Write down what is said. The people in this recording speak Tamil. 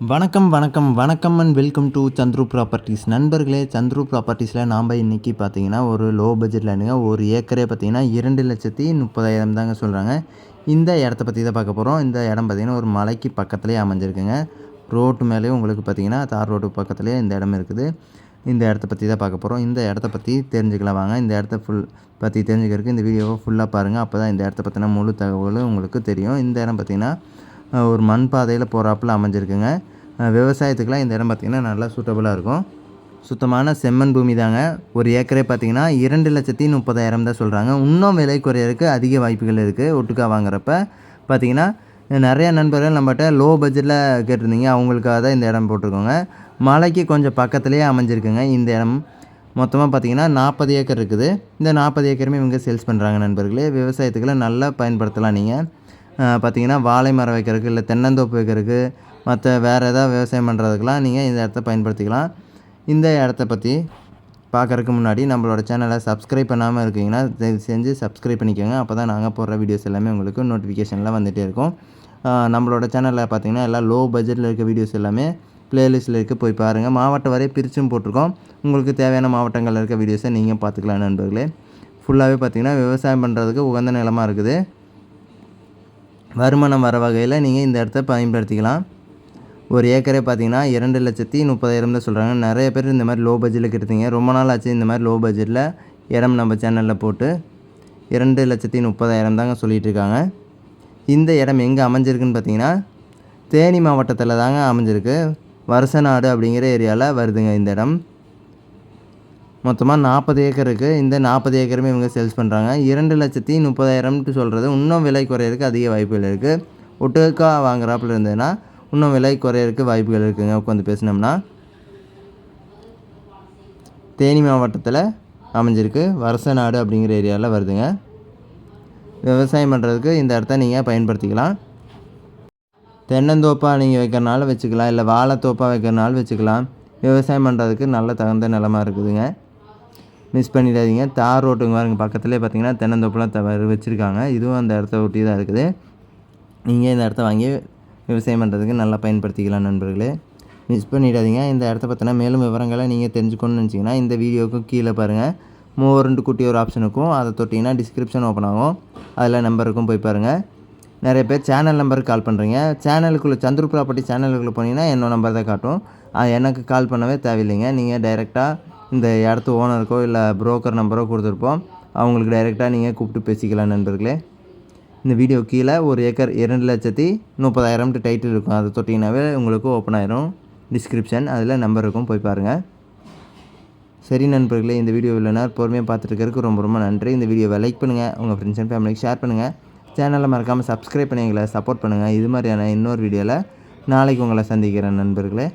வணக்கம் வணக்கம் வணக்கம் and welcome to Chandru properties நண்பர்களே சந்துரு ப்ராப்பர்ட்டிஸில் நாம் இன்றைக்கி பார்த்தீங்கன்னா ஒரு லோ பட்ஜெட் லேண்டுங்க ஒரு ஏக்கரே பார்த்தீங்கன்னா இரண்டு லட்சத்தி முப்பதாயிரம் தாங்க சொல்கிறாங்க இந்த இடத்த பற்றி தான் பார்க்க போகிறோம் இந்த இடம் பார்த்திங்கன்னா ஒரு மலைக்கு பக்கத்துலேயே அமைஞ்சிருக்குங்க. ரோட்டு மேலேயும் உங்களுக்கு பார்த்தீங்கன்னா தார் ரோட்டு பக்கத்துலேயே இந்த இடம் இருக்குது. இந்த இடத்த பற்றி தான் பார்க்க போகிறோம் இந்த இடத்த பற்றி தெரிஞ்சுக்கலாம் வாங்க. இந்த இடத்த ஃபுல் பற்றி தெரிஞ்சுக்கிறதுக்கு இந்த வீடியோவை ஃபுல்லாக பாருங்கள் அப்போ தான் இந்த இடத்த பற்றின முழு தகவலும் உங்களுக்கு தெரியும். இந்த இடம் பார்த்திங்கன்னா ஒரு மண் பாதையில் போகிறாப்புல அமைஞ்சிருக்குங்க. விவசாயத்துக்கெலாம் இந்த இடம் பார்த்திங்கன்னா நல்லா சூட்டபுளாக இருக்கும். சுத்தமான செம்மண் பூமி தாங்க. ஒரு ஏக்கரே பார்த்தீங்கன்னா இரண்டு லட்சத்தி முப்பதாயிரம் தான் சொல்கிறாங்க இன்னும் விலை குறையிறதுக்கு அதிக வாய்ப்புகள் இருக்குது ஒட்டுக்கா வாங்குறப்ப. பார்த்தீங்கன்னா நிறையா நண்பர்கள் நம்மகிட்ட லோ பட்ஜெட்டில் கேட்டிருந்தீங்க. அவங்களுக்காக தான் இந்த இடம் போட்டிருக்கோங்க. மலைக்கு கொஞ்சம் பக்கத்துலேயே அமைஞ்சிருக்குங்க இந்த இடம். மொத்தமாக பார்த்தீங்கன்னா நாற்பது ஏக்கர் இருக்குது. இந்த நாற்பது ஏக்கருமே இவங்க சேல்ஸ் பண்ணுறாங்க நண்பர்களே. விவசாயத்துக்கெல்லாம் நல்லா பயன்படுத்தலாம் நீங்கள் பார்த்திங்கன்னா வாழை மரம் வைக்கிறதுக்கு இல்லை தென்னந்தோப்பு வைக்கிறதுக்கு மற்ற வேறு ஏதாவது விவசாயம் பண்ணுறதுக்கெலாம் நீங்கள் இந்த இடத்த பயன்படுத்திக்கலாம். இந்த இடத்த பற்றி பார்க்குறதுக்கு முன்னாடி நம்மளோட சேனலை சப்ஸ்கிரைப் பண்ணாமல் இருக்கீங்கன்னா தயவு செஞ்சு சப்ஸ்கிரைப் பண்ணிக்கோங்க. அப்போ தான் நாங்கள் போடுற வீடியோஸ் எல்லாமே உங்களுக்கு நோட்டிஃபிகேஷனில் வந்துகிட்டே இருக்கும். நம்மளோட சேனலில் பார்த்தீங்கன்னா எல்லாம் லோ பட்ஜெட்டில் இருக்க வீடியோஸ் எல்லாமே ப்ளேலிஸ்ட்டில் இருக்க. போய் பாருங்கள் மாவட்டம் வரை பிரிச்சும் போட்டிருக்கோம். உங்களுக்கு தேவையான மாவட்டங்களில் இருக்க வீடியோஸை நீங்கள் பார்த்துக்கலாம் நண்பர்களே. ஃபுல்லாகவே பார்த்தீங்கன்னா விவசாயம் பண்ணுறதுக்கு உகந்த நிலமாக இருக்குது. வருமானம் வர வகையில் நீங்கள் இந்த இடத்த பயன்படுத்திக்கலாம். ஒரு ஏக்கரே பார்த்தீங்கன்னா இரண்டு லட்சத்தி முப்பதாயிரம் தான் சொல்கிறாங்க நிறைய பேர் இந்த மாதிரி லோ பட்ஜெட்டில் கிட்டத்தீங்க ரொம்ப நாள் ஆச்சு இந்த மாதிரி லோ பட்ஜெட்டில் இடம் நம்ம சேனலில் போட்டு இரண்டு லட்சத்தி முப்பதாயிரம் தாங்க சொல்லிகிட்டு இருக்காங்க. இந்த இடம் எங்கே அமைஞ்சிருக்குன்னு பார்த்தீங்கன்னா தேனி மாவட்டத்தில் தாங்க அமைஞ்சிருக்கு. வருசநாடு அப்படிங்கிற ஏரியாவில் வருதுங்க இந்த இடம். மொத்தமாக நாற்பது ஏக்கருக்கு இந்த நாற்பது ஏக்கருமே இவங்க சேல்ஸ் பண்ணுறாங்க இரண்டு லட்சத்தி முப்பதாயிரம்ட்டு சொல்கிறது இன்னும் விலை குறையிறதுக்கு அதிக வாய்ப்புகள் இருக்குது ஒட்டுக்கா வாங்குறாப்புல இருந்ததுன்னா இன்னும் விலை குறையிறதுக்கு வாய்ப்புகள் இருக்குங்க. உட்காந்து பேசினோம்னா. தேனி மாவட்டத்தில் அமைஞ்சிருக்கு. வருசநாடு அப்படிங்கிற ஏரியாவில் வருதுங்க. விவசாயம் பண்ணுறதுக்கு இந்த இடத்த நீங்கள் பயன்படுத்திக்கலாம். தென்னந்தோப்பாக நீங்கள் வைக்கிறனால வச்சுக்கலாம். இல்லை வாழைத்தோப்பாக வைக்கிறனால வச்சுக்கலாம். விவசாயம் பண்ணுறதுக்கு நல்ல தகுந்த நிலமா இருக்குதுங்க. மிஸ் பண்ணிடாதீங்க. தார் ரோட்டுங்க பாருங்க பக்கத்துலேயே பார்த்தீங்கன்னா தென்னந்தோப்புலாம் தவறு வச்சுருக்காங்க. இதுவும் அந்த இடத்த ஒட்டி தான் இருக்குது. நீங்கள் இந்த இடத்த வாங்கி விவசாயம் பண்ணுறதுக்கு நல்லா பயன்படுத்திக்கலாம் நண்பர்களே. மிஸ் பண்ணிடாதீங்க. இந்த இடத்த பார்த்தினா மேலும் விவரங்களை நீங்கள் தெரிஞ்சுக்கணும்னு நினச்சிங்கன்னா இந்த வீடியோக்கும் கீழே பாருங்கள் மூவருண்டு குட்டி ஒரு ஆப்ஷன் இருக்கும். அதை தொட்டிங்கன்னா டிஸ்கிரிப்ஷன் ஓப்பன் ஆகும். அதில் நம்பருக்கும் போய் பாருங்கள் நிறைய பேர் சேனல் நம்பருக்கு கால் பண்ணுறீங்க சேனலுக்குள்ளே சந்துரு ப்ராப்பர்ட்டி சேனலுக்குள்ளே போனீங்கன்னா என்னோட நம்பர் தான் காட்டும். அது எனக்கு கால் பண்ணவே தேவையில்லைங்க. நீங்கள் டைரெக்டாக இந்த இடத்து ஓனருக்கோ இல்லை புரோக்கர் நம்பரோ கொடுத்துருப்போம். அவங்களுக்கு டைரெக்டாக நீங்கள் கூப்பிட்டு பேசிக்கலாம் நண்பர்களே. இந்த வீடியோ கீழே ஒரு ஏக்கர் இரண்டு லட்சத்தி முப்பதாயிரம்ட்டு டைட்டில் இருக்கும். அதை தொட்டிங்கனாவே உங்களுக்கு ஓப்பன் ஆயிரும். டிஸ்கிரிப்ஷன் அதில் நம்பர் இருக்கும். போய் பாருங்கள் சரி நண்பர்களே இந்த வீடியோ இல்லைனா பொறுமையாக பார்த்துட்டு ரொம்ப ரொம்ப நன்றி. இந்த வீடியோவை லைக் பண்ணுங்கள் உங்கள் ஃப்ரெண்ட்ஸ் அண்ட் ஃபேமிலிக்கு ஷேர் பண்ணுங்கள் சேனலை மறக்காமல் சப்ஸ்கிரைப் பண்ணி எங்களை சப்போர்ட் பண்ணுங்கள் இது மாதிரியான இன்னொரு வீடியோவில் நாளைக்கு உங்களை சந்திக்கிறேன் நண்பர்களே.